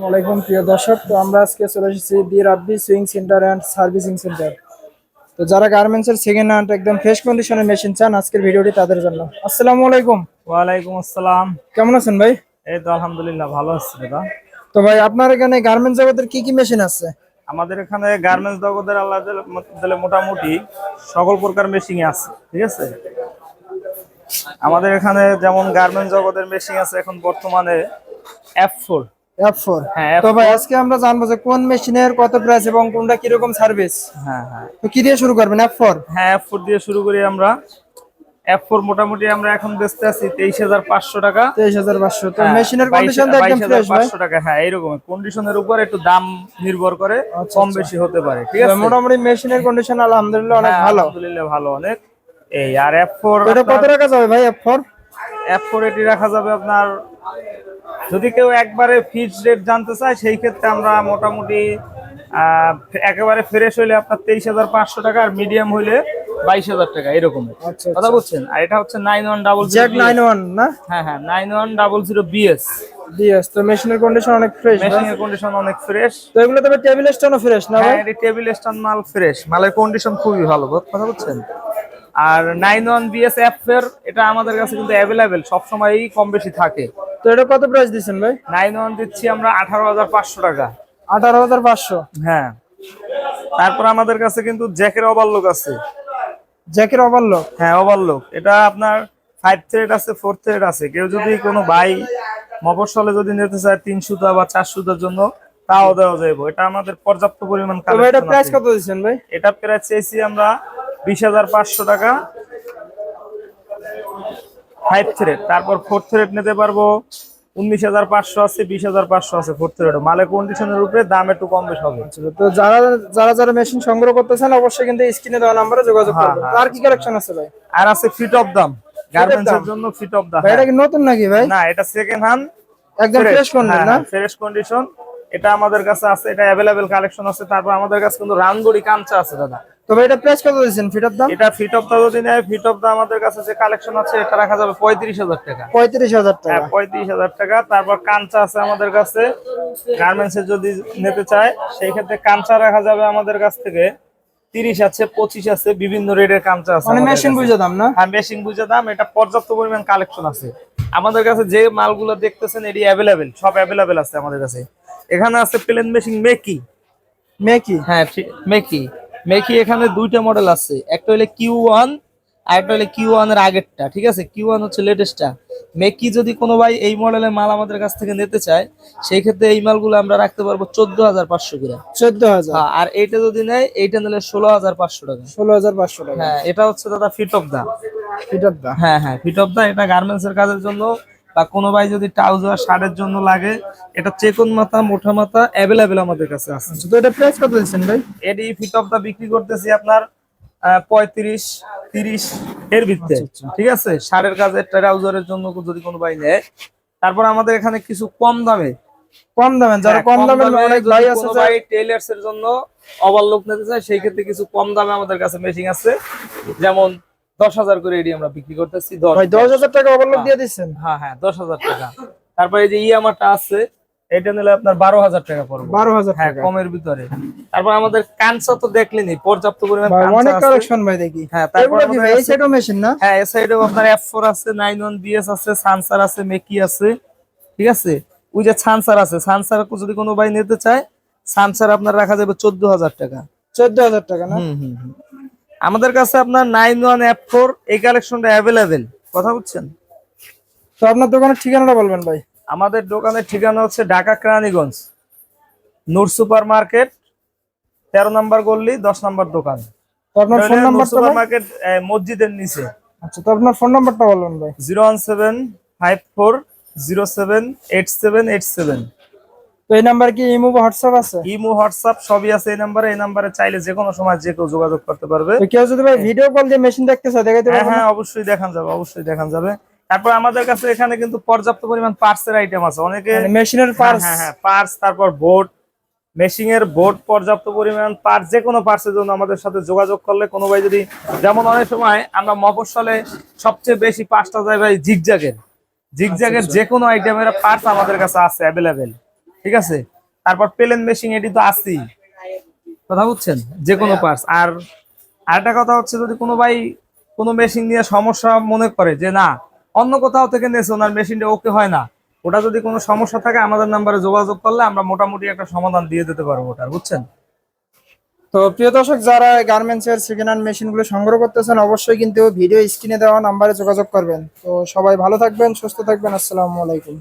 ওয়ালাইকুম প্রিয় দর্শক। তো আমরা আজকে চলে এসেছি B Rabbi sewing centre and servicing centre তো যারা গার্মেন্টসের সেকেন্ড হ্যান্ড একদম ফ্রেশ কন্ডিশনের মেশিন চান আজকের ভিডিওটি তাদের জন্য। আসসালামু আলাইকুম। ওয়ালাইকুম আসসালাম। কেমন আছেন ভাই? এই তো আলহামদুলিল্লাহ ভালো আছি দাদা। তো ভাই আপনার এখানে গার্মেন্টস জগতের কি কি মেশিন আছে? আমাদের এখানে গার্মেন্টস জগতের আল্লাহ দিলে মোটামুটি সকল প্রকার মেশিন আছে ঠিক আছে? আমাদের এখানে যেমন গার্মেন্টস জগতের মেশিন আছে এখন বর্তমানে এফ ফোর হ্যাঁ তো ভাই আজকে আমরা জানব যে কোন মেশিনের কত প্রাইস এবং কোনটা সার্ভিস হ্যাঁ হ্যাঁ। তো কি দিয়ে শুরু করবেন হ্যাঁ দিয়ে শুরু করি আমরা। মোটামুটি আমরা এখন বেচতে আছি তেইশ হাজার পাঁচশো টাকা। তেইশ হাজার পাঁচশো। তো হ্যাঁ, মেশিনের কন্ডিশন একদম ফ্রেশ ভাই। পাঁচশো টাকা। হ্যাঁ এইরকম। কন্ডিশনের উপর একটু দাম নির্ভর করে আচ্ছা, কম আচ্ছা। বেশি হতে পারে ঠিক আছে? মোটামুটি মেশিনের কন্ডিশন আলহামদুলিল্লাহ অনেক হ্যাঁ, ভালো। আলহামদুলিল্লাহ ভালো অনেক। এই আর এফ ফোর এটা কত টাকা যাবে ভাই এফ ফোর এফ ফোর এটি রাখা যাবে আপনার যদি কেউ একবারে ফিক্সড রেট জানতে চায় সেই ক্ষেত্রে আমরা মোটামুটি একেবারে ফ্রেশ হইলে আপনার তেইশ হাজার পাঁচশো টাকা আর মিডিয়াম হইলে বাইশ হাজার টাকা এরকম। আচ্ছা কথা বলছেন আর এটা হচ্ছে nine one double jack nine one না? হ্যাঁ হ্যাঁ nine one double zero BS DS তো মেশিনের কন্ডিশন অনেক ফ্রেশ কন্ডিশন অনেক ফ্রেশ তো এগুলো তবে টেবিল স্ট্যান্ডও ফ্রেশ না ভাই? হ্যাঁ এটি টেবিল স্ট্যান্ড মাল ফ্রেশ মালের কন্ডিশন খুবই ভালো কথা বুঝছেন? আর নাইন ওয়ান বিএস অ্যাপ এর এটা আমাদের কাছে কিন্তু অ্যাভেলেবেল সবসময়ই কম বেশি থাকে। এটা কত প্রাইস দিচ্ছেন ভাই? নাইন ওয়ান দিচ্ছি আমরা আঠারো হাজার পাঁচশো টাকা। আঠারো হাজার পাঁচশো? হ্যাঁ। তারপর আমাদের কাছে কিন্তু জ্যাকের ওভারলোক আছে। জ্যাকের ওভারলক হ্যাঁ ওভারলোক এটা আপনার ফাইভ থ্রেড আছে ফোর থ্রেড আছে। কেউ যদি কোনো ভাই মফসলে যদি নিতে চায় তিন সুতা বা চার সুতার জন্য তাও দেওয়া যাবে এটা আমাদের পর্যাপ্ত পরিমাণ এটা প্রাইস কত দিচ্ছেন ভাই? এটা প্রায় চেয়েছি আমরা বিশ হাজার পাঁচশো টাকা। ফাইভ থ্রেড তারপর ফোর থ্রেড নিতে পারব। উনিশ হাজার পাঁচশো আছে বিশ হাজার পাঁচশো আছে ফোর থ্রেড কন্ডিশনের উপরে দাম একটু কম বেশ হবে। তো যারা যারা যারা মেশিন সংগ্রহ করতেছেন অবশ্যই কিন্তু স্ক্রিনে দেওয়া নাম্বারে যোগাযোগ হ্যাঁ, করবেন। হ্যাঁ। আর কি কালেকশন আছে ভাই? আর আছে ফিট অফ দাম। গার্মেন্টস এর জন্য ফিট অফ দাম এটা কি নতুন নাকি ভাই? না এটা সেকেন্ড হ্যান্ড একদম ফ্রেশ কন্ডিশন না? ফ্রেশ কন্ডিশন এটা আমাদের কাছে আছে এটা অ্যাভেলেবেল কালেকশন আছে। তারপর আমাদের কাছে কিন্তু রানগুড়ি কাঞ্চা আছে দাদা। তো ভাই এটা প্রাইস কত দিচ্ছেন ফিটার দাম? এটা ফিট অফ দা যদি নেয় ফিট অফ দা আমাদের কাছে যে কালেকশন আছে এটা রাখা যাবে পঁয়ত্রিশ হাজার টাকা। পঁয়ত্রিশ হাজার হ্যাঁ টাকা পঁয়ত্রিশ হাজার টাকা। তারপর কাঞ্চা আছে আমাদের কাছে। গার্মেন্টস এর যদি নিতে চায় সেই ক্ষেত্রে কাঞ্চা রাখা যাবে আমাদের কাছ থেকে। তিরিশ আছে পঁচিশ আছে বিভিন্ন রেটের কাঞ্চা আছে মানে মেশিন। বুঝে দাম না? হ্যাঁ মেশিন বুঝে দাম। এটা পর্যাপ্ত পরিমাণ কালেকশন আছে। আমাদের কাছে যে মালগুলো দেখতেছেন এটি অ্যাভেলেবেল সব অ্যাভেলেবেল আছে আমাদের কাছে। এখানে আছে প্লেন মেশিন মেকি মেকি হ্যাঁ মেকি মেকি এখানে দুইটা মডেল আছে। একটা হলে কিউ ওয়ান আর একটা হলে কিউ ওয়ানের আগেরটা ঠিক আছে? কিউ ওয়ান হচ্ছে লেটেস্টটা মেকি যদি কোনো ভাই এই মডেলের মাল আমাদের কাছ থেকে নিতে চায় সেই ক্ষেত্রে এই মালগুলো আমরা রাখতে পারব চোদ্দ হাজার পাঁচশো করে। চোদ্দ হাজার। হ্যাঁ, আর এইটা যদি নেয় এইটা নিলে ষোলো হাজার পাঁচশো টাকা। ষোলো হাজার পাঁচশো টাকা। হ্যাঁ এটা হচ্ছে দাদা fit of the. Fit of দা। হ্যাঁ হ্যাঁ ফিট অফ দা এটা গার্মেন্টস এর কাজের জন্য বা কোনো ভাই যদি ট্রাউজার শার্টের জন্য লাগে এটা চেকন মাথা মোটা মাথা অ্যাভেলেবেল আমাদের কাছে আছে। তো এটা প্রাইস কত দিচ্ছেন ভাই? এডি ফিট অফ দা বিক্রি করতেছি আপনার পঁয়ত্রিশ তিরিশ এর ভিত্তিতে আচ্ছা, ঠিক আছে? শার্টের কাজের ট্রাউজারের জন্য যদি কোনো ভাই নেয় তারপর আমাদের এখানে কিছু কম দামে কম দামে যারা হ্যাঁ, কম দামে অনেক ভাই আছে ভাই টেইলার্স এর জন্য ওভারলোক নিতে চায় সেই ক্ষেত্রে কিছু কম দামে আমাদের কাছে মেশিন আছে। যেমন দশ হাজার করে এডি আমরা বিক্রি করতেছি দশ হাজার। টাকা ওভারলোক দিয়ে দিচ্ছেন হ্যাঁ হ্যাঁ দশ হাজার টাকা। তারপরে এই যে ইয়ামাটা আছে এটা নিলে আপনার বারো হাজার টাকা পড়বে। বারো হাজার হ্যাঁ কমের ভিতরে। তারপর আমাদের কাঁচা তো দেখলেনি পর্যাপ্ত পরিমাণ অনেক কালেকশন ভাই দেখি। হ্যাঁ, তারপর এই সাইডও মেশিন না? হ্যাঁ এ সাইডেও আপনার এফ ফোর আছে নাইন ওয়ান বিএস আছে সানসার আছে মেকি আছে ঠিক আছে? ওই যে সানসার আছে সানসার যদি কোনো ভাই নিতে চায় সানসার আপনার রাখা যাবে চোদ্দ হাজার টাকা। চোদ্দ হাজার টাকা না? হুম হুম। আমাদের কাছে আপনার নাইন ওয়ান এফ ফোর এই কালেকশনটা অ্যাভেলেবেল কথা বুঝছেন? তো আপনার দোকানের ঠিকানাটা বলবেন ভাই। আমাদের দোকানের ঠিকানা হচ্ছে ঢাকা কেরানীগঞ্জ নূর সুপার মার্কেট তেরো নম্বর গল্লি দশ নম্বর দোকান। তো আপনার ফোন নাম্বারটা সুপার? মার্কেট মসজিদের নিচে। আচ্ছা তো আপনার ফোন নাম্বারটা বলবেন ভাই। Zero one seven five four zero seven eight seven eight seven তো এই নাম্বার কি ইমো হোয়াটসঅ্যাপ আছে? ইমো হোয়াটসঅ্যাপ সবই আছে। এই নাম্বারে এই নাম্বারে চাইলে যে কোনো সময় যে কেউ যোগাযোগ করতে পারবে। কেউ যদি ভাই ভিডিও কল দিয়ে মেশিন দেখতে চায় দেখাইতে হ্যাঁ পারবেন হ্যাঁ অবশ্যই দেখান যাবে অবশ্যই দেখান যাবে। তারপর আমাদের কাছে এখানে কিন্তু পর্যাপ্ত পরিমাণ পার্টসের আইটেম আছে। অনেকে মেশিনের হ্যাঁ পার্স হ্যাঁ হ্যাঁ পার্টস তারপর বোর্ড মেশিং এর বোর্ড পর্যাপ্ত পরিমাণ পার্ট যে কোনো পার্টসের জন্য আমাদের সাথে যোগাযোগ করলে কোনো ভাই যদি যেমন অনেক সময় আমরা মফস্বলে সবচেয়ে বেশি পাঁচটা যায় ভাই জিগজাগের জিগজাগের যে কোনো আইটেমের পার্টস আমাদের কাছে আছে অ্যাভেলেবেল ঠিক আছে? তারপর প্লেন মেশিন, এটি তো আছেই। কথা বুঝছেন? যে কোনো পার্টস আর আরেকটা কথা হচ্ছে, যদি কোনো ভাই কোনো মেশিন নিয়ে সমস্যা মনে করে যে, না, অন্য কোথাও থেকে নিয়েছে, ওনার মেশিনটা ওকে হয় না। ওটা যদি কোনো সমস্যা থাকে, আমাদের নাম্বারে যোগাযোগ করলে আমরা মোটামুটি একটা সমাধান দিয়ে দিতে পারব ওটার, বুঝছেন? তো প্রিয় দর্শক, যারা গার্মেন্টস এর সেকেন্ড হ্যান্ড মেশিনগুলো সংগ্রহ করতেছেন, অবশ্যই কিন্তু ভিডিও স্ক্রিনে দেওয়া নাম্বারে যোগাযোগ করবেন। তো সবাই ভালো থাকবেন, সুস্থ থাকবেন। আসসালামু আলাইকুম।